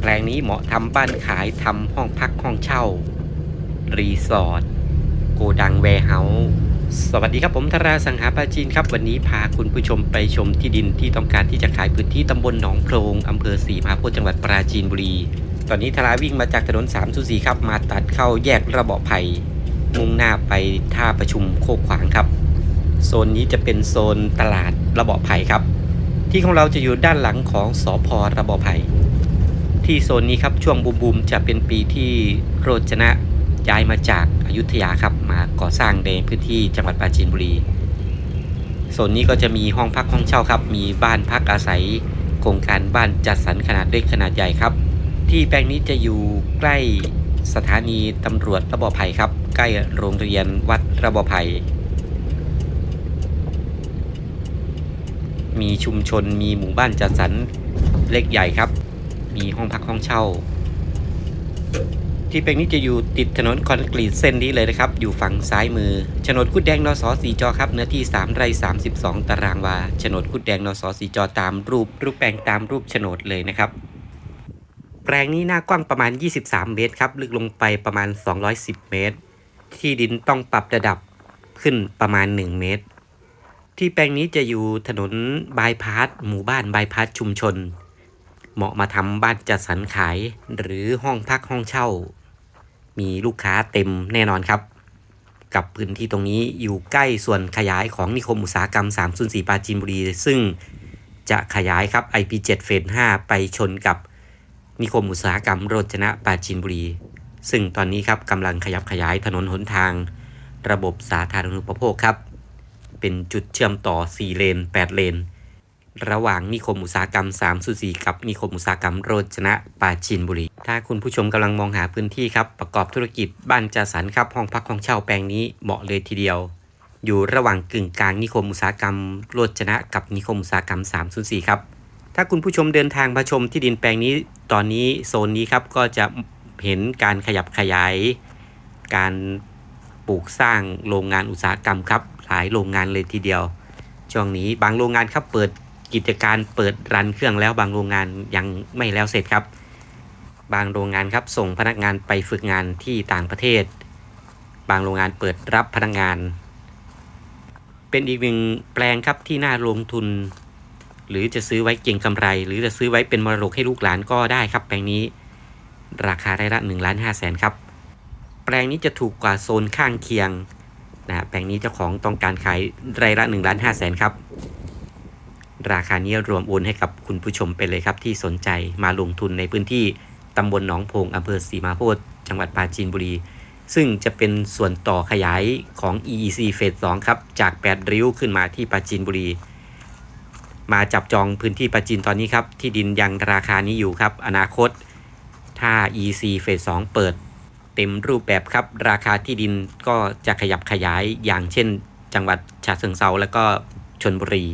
แปลงนี้เหมาะทำบ้านขายทำห้องพักห้องเช่า รีสอร์ทโกดังแวร์เฮาส์สวัสดีครับผมธราสังหาปราจีนครับ วันนี้พาคุณผู้ชมไปชมที่ดินที่ต้องการที่จะขายพื้นที่ตำบลหนองโพรงอำเภอศรีมหาโพธิ์จังหวัดปราจีนบุรี ตอนนี้ธราวิ่งมาจากถนน3 0 4ครับ มาตัดเข้าแยกระเบาะไผ่มุ่งหน้าไปท่าประชุมโคกขวางครับ โซนนี้จะเป็นโซนตลาดระเบาะไผ่ครับ ที่ของเราจะอยู่ด้านหลังของสอพอระเบาะไผ่ ที่โซนนี้ครับช่วงบูมบูมจะเป็นปีที่โรจนะย้ายมาจากอายุทยาครับมาก่อสร้างในพื้นที่จังหวัดปราจีนบุรีโซนนี้ก็จะมีห้องพักห้องเช่าครับ มีบ้านพักอาศัย โครงการบ้านจัดสรรขนาดเล็กขนาดใหญ่ครับ ที่แปลงนี้จะอยู่ใกล้สถานีตำรวจระบอไผ่ครับ ใกล้โรงเรียนวัดระบอไผ่มีชุมชนมีหมู่บ้านจัดสรรเล็กใหญ่ครับ มีห้องพักห้องเช่า ที่แปลงนี้จะอยู่ติดถนนคอนกรีตเส้นนี้เลยนะครับ อยู่ฝั่งซ้ายมือโฉนดคุดแดงนสสีจอครับเนื้อที่ 3 ไร่ 32 ตารางวาโฉนดคุดแดงนสสีจอตามรูป รูปแปลงตามรูปโฉนดเลยนะครับแปลงนี้หน้ากว้างประมาณ 23 เมตรครับลึกลงไปประมาณ 210 เมตร ที่ดินต้องปรับระดับขึ้นประมาณ 1 เมตร ที่แปลงนี้จะอยู่ถนนบายพาสหมู่บ้านบายพาสชุมชน เหมาะมาทำบ้านจัดสรรขายหรือห้องพักห้องเช่า มีลูกค้าเต็มแน่นอนครับ กับพื้นที่ตรงนี้อยู่ใกล้ส่วนขยายของนิคมอุตสาหกรรม 304 ปราจีนบุรี ซึ่งจะขยายครับ IP7 เฟส5ไปชนกับนิคมอุตสาหกรรมโรจนะปราจีนบุรี ซึ่งตอนนี้ครับกำลังขยับขยายถนนหนทาง ระบบสาธารณูปโภคครับ เป็นจุดเชื่อมต่อ 4 เลน 8 เลน ระหว่างนิคมอุตสาหกรรม3สุสีกับนิคมอุตสาหกรรมโรจนะปาจีนบุรี ถ้าคุณผู้ชมกำลังมองหาพื้นที่ครับ ประกอบธุรกิจบ้านจัดสรรครับห้องพักห้องเช่าแปลงนี้เหมาะเลยทีเดียว อยู่ระหว่างกึ่งกลางนิคมอุตสาหกรรมโรจนะกับนิคมอุตสาหกรรม3สุสีครับถ้าคุณผู้ชมเดินทางมาชมที่ดินแปลงนี้ตอนนี้โซนนี้ครับก็จะเห็นการขยับขยาย การปลูกสร้างโรงงานอุตสาหกรรมครับหลายโรงงานเลยทีเดียวช่วงนี้บางโรงงานครับเปิด กิจการเปิดรันเครื่องแล้วบางโรงงานยังไม่แล้วเสร็จครับ บางโรงงานครับส่งพนักงานไปฝึกงานที่ต่างประเทศ บางโรงงานเปิดรับพนักงาน เป็นอีกหนึ่งแปลงครับที่น่าลงทุน หรือจะซื้อไว้เก็งกำไร หรือจะซื้อไว้เป็นมรดกให้ลูกหลานก็ได้ครับ แปลงนี้ราคาไร่ละ1ล้าน5แสนครับ แปลงนี้จะถูกกว่าโซนข้างเคียงนะแปลงนี้เจ้าของต้องการขายไร่ละ1ล้าน5แสนครับ ราคานี้รวมโอนให้กับคุณผู้ชมไปเลยครับ ที่สนใจมาลงทุนในพื้นที่ตำบลหนองโพงอำเภอศรีมาโพธิ์จังหวัดปราจีนบุรี ซึ่งจะเป็นส่วนต่อขยายของ EEC เฟส2ครับ จาก 8 ริ้วขึ้นมาที่ปราจีนบุรี มาจับจองพื้นที่ปราจีนตอนนี้ครับ ที่ดินยังราคานี้อยู่ครับ อนาคต ถ้า EEC เฟส2เปิด เต็มรูปแบบครับ ราคาที่ดินก็จะขยับขยายอย่างเช่น จังหวัดฉะเชิงเซาแล้วก็ชนบุรี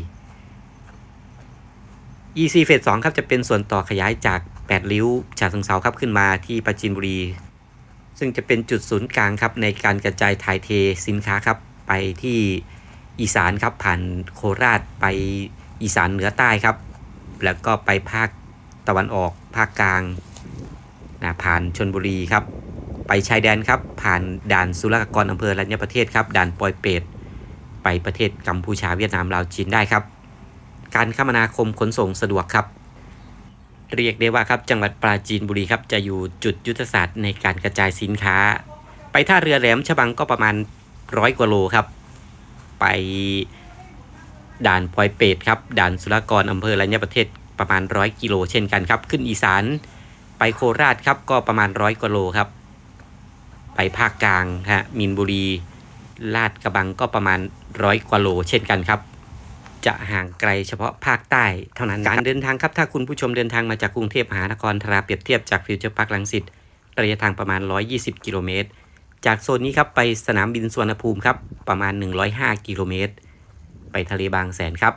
EC เฟส2ครับจะเป็นส่วนต่อขยายจาก 8 ริ้วฉะเชิงเซาครับขึ้นมาที่ปราจีนบุรี ซึ่งจะเป็นจุดศูนย์กลางครับในการกระจายถ่ายเทสินค้าครับไปที่อีสานครับผ่านโคราชไปอีสานเหนือใต้ครับ แล้วก็ไปภาคตะวันออกภาคกลางนะผ่านชนบุรีครับ ไปชายแดนครับ ผ่านด่านศุลกากรอำเภอรัญญประเทศครับด่านปอยเปตไปประเทศกัมพูชาเวียดนามลาวจีนได้ครับ การคมนาคมขนส่งสะดวกครับ เรียกได้ว่าครับจังหวัดปราจีนบุรีครับจะอยู่จุดยุทธศาสตร์ในการกระจายสินค้า ไปท่าเรือแหลมฉบังก็ประมาณร้อยกว่าโลครับ ไปด่านปอยเปตครับด่านศุลกกรอำเภอรัญญประเทศประมาณร้อยกิโลเช่นกันครับ ขึ้นอีสานไปโคราชครับก็ประมาณร้อยกว่าโลครับ ไปภาคกลางฮะมินบุรีลาดกระบังก็ประมาณร้อยกว่าโลเช่นกันครับ จะห่างไกลเฉพาะภาคใต้เท่านั้น การเดินทางครับ ถ้าคุณผู้ชมเดินทางมาจากกรุงเทพมหานครทราเปรียบเทียบจากฟิวเจอร์พาร์คลังสิตระยะทางประมาณ 120 กิโลเมตร จากโซนนี้ครับไปสนามบินสุวรรณภูมิครับประมาณ 105 กิโลเมตร ไปทะเลบางแสนครับ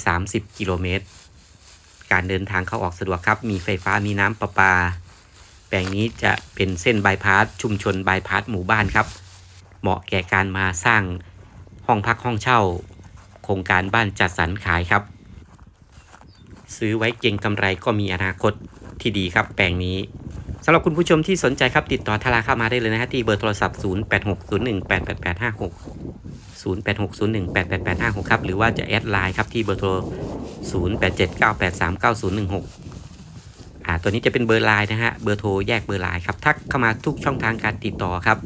130 กิโลเมตร การเดินทางเข้าออกสะดวกครับ มีไฟฟ้ามีน้ำประปา แปลงนี้จะเป็นเส้นบายพาสชุมชนบายพาสหมู่บ้านครับ เหมาะแก่การมาสร้างห้องพักห้องเช่า โครงการบ้านจัดสรรขายครับ ซื้อไว้เก็งกำไรก็มีอนาคตที่ดีครับ แปลงนี้สำหรับคุณผู้ชมที่สนใจครับติดต่อทาราเข้ามาได้เลยนะฮะที่เบอร์โทรศัพท์ 0860188856 0860188856 ครับ หรือว่าจะแอดไลน์ครับที่เบอร์โทร 0879839016 อ่าตัวนี้จะเป็นเบอร์ไลน์นะฮะเบอร์โทรแยกเบอร์ไลน์ครับทักเข้ามาทุกช่องทางการติดต่อครับ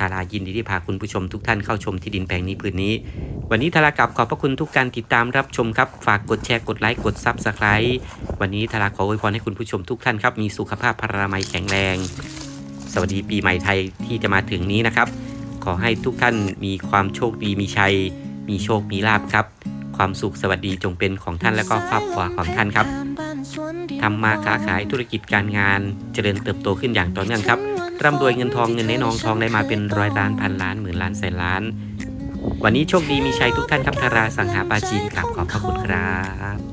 ทารายินดีที่พาคุณผู้ชมทุกท่านเข้าชมที่ดินแปลงนี้พื้นนี้ วันนี้ทารากลับขอบพระคุณทุกการติดตามรับชมครับ ฝากกดแชร์กดไลค์กดซับสไคร b ์วันนี้ทาราขออวยพรให้คุณผู้ชมทุกท่านครับมีสุขภาพพรามัยแข็งแรง สวัสดีปีใหม่ไทยที่จะมาถึงนี้นะครับ ขอให้ทุกท่านมีความโชคดีมีชัย มีโชคมีลาบครับ ความสุขสวัสดีจงเป็นของท่านและก็ครอบครัวของท่านครับทำมาค้าขายธุรกิจการงานเจริญเติบโตขึ้นอย่างต่อเนื่องครับ ร่ำรวยเงินทองเงินในนองทองได้มาเป็นร้อยล้านพันล้านหมื่นล้านแสนล้าน วันนี้โชคดีมีชัยทุกท่านครับทาราสังหาปาจีนกลับขอบพระคุณครับ